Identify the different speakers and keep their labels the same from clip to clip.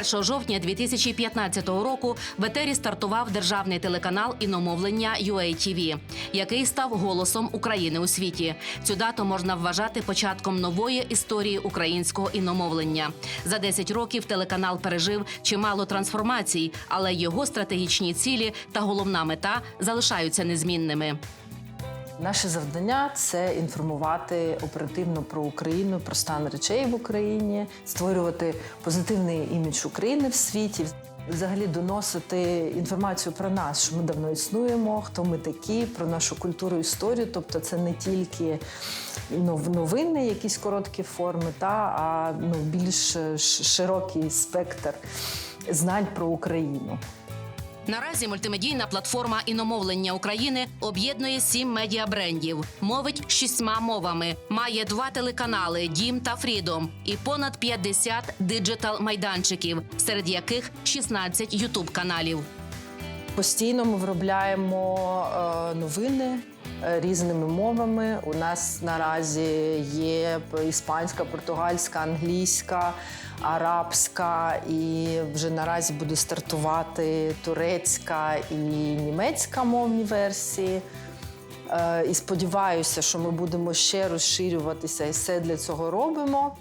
Speaker 1: 1 жовтня 2015 року в етері стартував державний телеканал іномовлення UATV, який став голосом України у світі. Цю дату можна вважати початком нової історії українського іномовлення. За 10 років телеканал пережив чимало трансформацій, але його стратегічні цілі та головна мета залишаються незмінними.
Speaker 2: Наше завдання це інформувати оперативно про Україну, про стан речей в Україні, створювати позитивний імідж України в світі. Взагалі доносити інформацію про нас, що ми давно існуємо, хто ми такі, про нашу культуру, історію. Тобто, це не тільки новини, якісь короткі форми, та а ну більш е, широкий спектр знань про Україну.
Speaker 1: Наразі мультимедійна платформа іномовлення України об'єднує сім медіабрендів, мовить шістьма мовами, має два телеканали Дім та Фрідом і понад 50 диджитал майданчиків, серед яких 16 ютуб каналів.
Speaker 2: Постійно ми виробляємо е, новини е, різними мовами. У нас наразі є іспанська, португальська, англійська, арабська, і вже наразі буде стартувати турецька і німецька мовні версії. Е, І сподіваюся, що ми будемо ще розширюватися і все для цього робимо.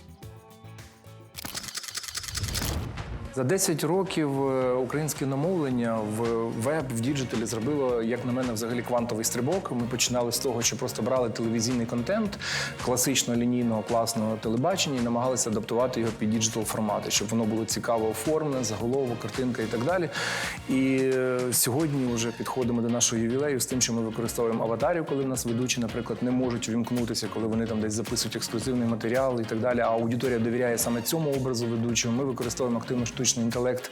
Speaker 3: За 10 років е, українське намовлення в веб, в діджиталі зробило, як на мене, взагалі квантовий стрибок. Ми починали з того, що просто брали телевізійний контент класичного лінійного класного телебачення і намагалися адаптувати його під діджитал формати, щоб воно було цікаво оформлене, заголовок, картинка і так далі. І е, сьогодні вже підходимо до нашого ювілею з тим, що ми використовуємо аватарів, коли в нас ведучі, наприклад, не можуть увімкнутися, коли вони там десь записують ексклюзивний матеріал і так далі. А аудиторія довіряє саме цьому образу ведучого. Ми використовуємо активно штучний інтелект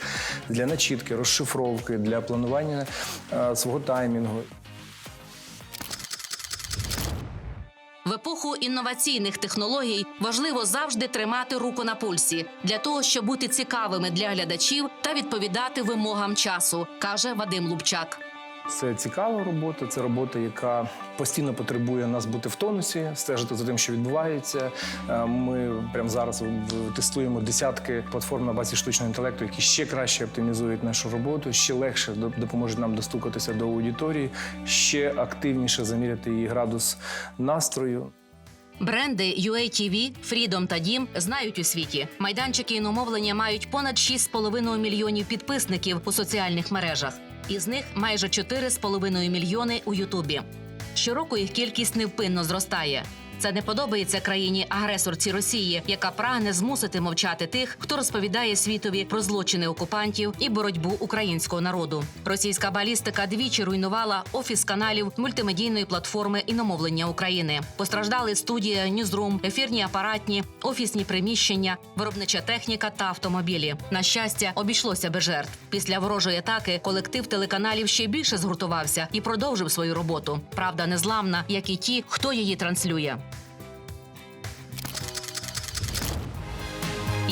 Speaker 3: для начітки, розшифровки, для планування е, свого таймінгу.
Speaker 1: В епоху інноваційних технологій важливо завжди тримати руку на пульсі для того, щоб бути цікавими для глядачів та відповідати вимогам часу, каже Вадим Лубчак.
Speaker 3: Це цікава робота, це робота, яка постійно потребує нас бути в тонусі, стежити за тим, що відбувається. Е, Ми прямо зараз тестуємо десятки платформ на базі штучного інтелекту, які ще краще оптимізують нашу роботу, ще легше доп- допоможуть нам достукатися до аудиторії, ще активніше заміряти її градус настрою.
Speaker 1: Бренди UATV, Freedom та Дім знають у світі. Майданчики іномовлення мають понад 6,5 мільйонів підписників у соціальних мережах. Із них майже 4,5 мільйони у Ютубі. Щороку їх кількість невпинно зростає. Це не подобається країні агресорці Росії, яка прагне змусити мовчати тих, хто розповідає світові про злочини окупантів і боротьбу українського народу. Російська балістика двічі руйнувала офіс каналів мультимедійної платформи іномовлення України. Постраждали студія, ньюзрум, ефірні апаратні, офісні приміщення, виробнича техніка та автомобілі. На щастя, обійшлося без жертв. Після ворожої атаки колектив телеканалів ще більше згуртувався і продовжив свою роботу. Правда, незламна, як і ті, хто її транслює.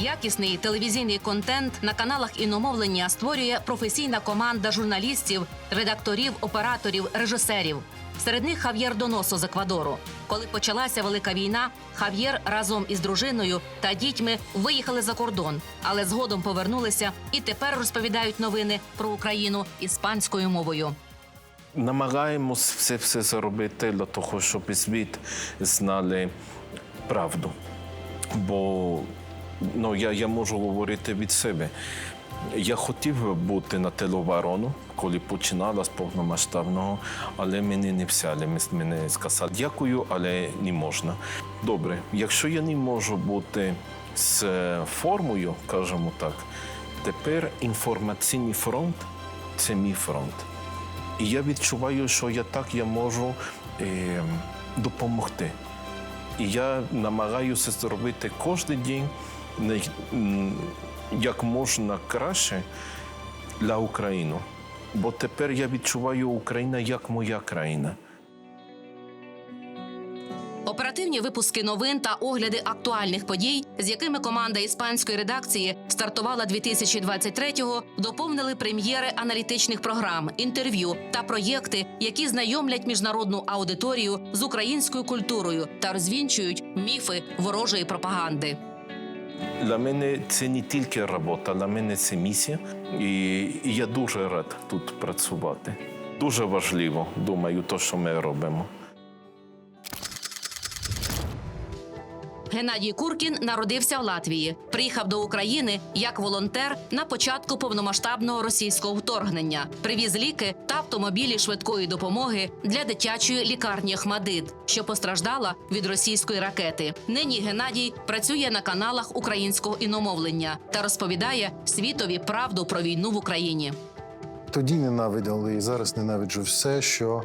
Speaker 1: Якісний телевізійний контент на каналах іномовлення створює професійна команда журналістів, редакторів, операторів, режисерів. Серед них Хав'єр Доносо з Еквадору. Коли почалася велика війна, Хав'єр разом із дружиною та дітьми виїхали за кордон, але згодом повернулися і тепер розповідають новини про Україну іспанською мовою.
Speaker 4: Намагаємось все все зробити для того, щоб світ знали правду. Бо ну, я, я можу говорити від себе. Я хотів бути на телеоборону, коли починала з повномасштабного, але мене не взяли. Мене сказали дякую, але не можна. Добре, якщо я не можу бути з е, формою, кажемо так, тепер інформаційний фронт це мій фронт. І я відчуваю, що я так я можу е, допомогти. І я намагаюся зробити кожен день як можна краще для України. Бо тепер я відчуваю Україну як моя країна.
Speaker 1: Оперативні випуски новин та огляди актуальних подій, з якими команда іспанської редакції стартувала 2023-го, доповнили прем'єри аналітичних програм, інтерв'ю та проєкти, які знайомлять міжнародну аудиторію з українською культурою та розвінчують міфи ворожої пропаганди.
Speaker 4: Для мене це не тільки робота, для мене це місія. І я дуже рад тут працювати. Дуже важливо, думаю, те, що ми робимо.
Speaker 1: Геннадій Куркін народився в Латвії. Приїхав до України як волонтер на початку повномасштабного російського вторгнення. Привіз ліки та автомобілі швидкої допомоги для дитячої лікарні Хмадит, що постраждала від російської ракети. Нині Геннадій працює на каналах українського іномовлення та розповідає світові правду про війну в Україні.
Speaker 5: Тоді ненавиділи і зараз ненавиджу все, що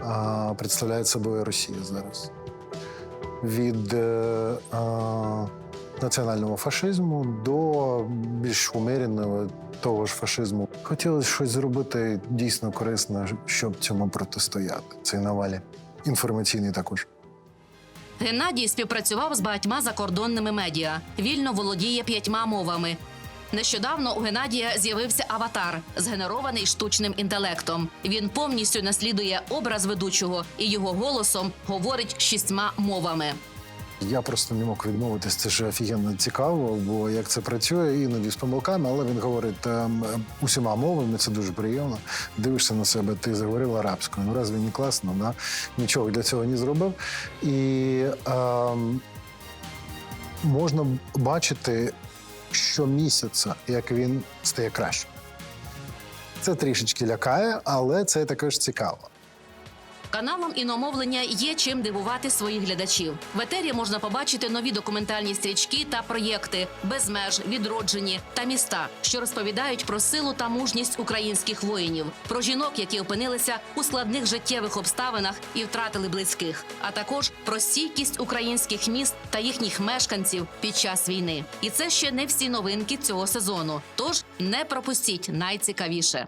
Speaker 5: а, представляє собою Росія зараз. Від е, е, національного фашизму до більш умиреного того ж фашизму. Хотілося щось зробити дійсно корисне, щоб цьому протистояти. Цей навалі інформаційний також.
Speaker 1: Геннадій співпрацював з багатьма закордонними медіа. Вільно володіє п'ятьма мовами. Нещодавно у Геннадія з'явився аватар, згенерований штучним інтелектом. Він повністю наслідує образ ведучого і його голосом говорить шістьма мовами.
Speaker 5: Я просто не мог відмовитись. Це ж офігенно цікаво, бо як це працює, іноді з помилками, але він говорить ем, е, усіма мовами, це дуже приємно. Дивишся на себе, ти заговорив арабською. Ну разве не класно? Да? Нічого для цього не зробив. І ем, можна бачити щомісяця, як він стає краще. Це трішечки лякає, але це також цікаво.
Speaker 1: Каналам іномовлення є чим дивувати своїх глядачів. В етері можна побачити нові документальні стрічки та проєкти без меж, відроджені та міста, що розповідають про силу та мужність українських воїнів, про жінок, які опинилися у складних життєвих обставинах і втратили близьких, а також про стійкість українських міст та їхніх мешканців під час війни. І це ще не всі новинки цього сезону. Тож не пропустіть найцікавіше.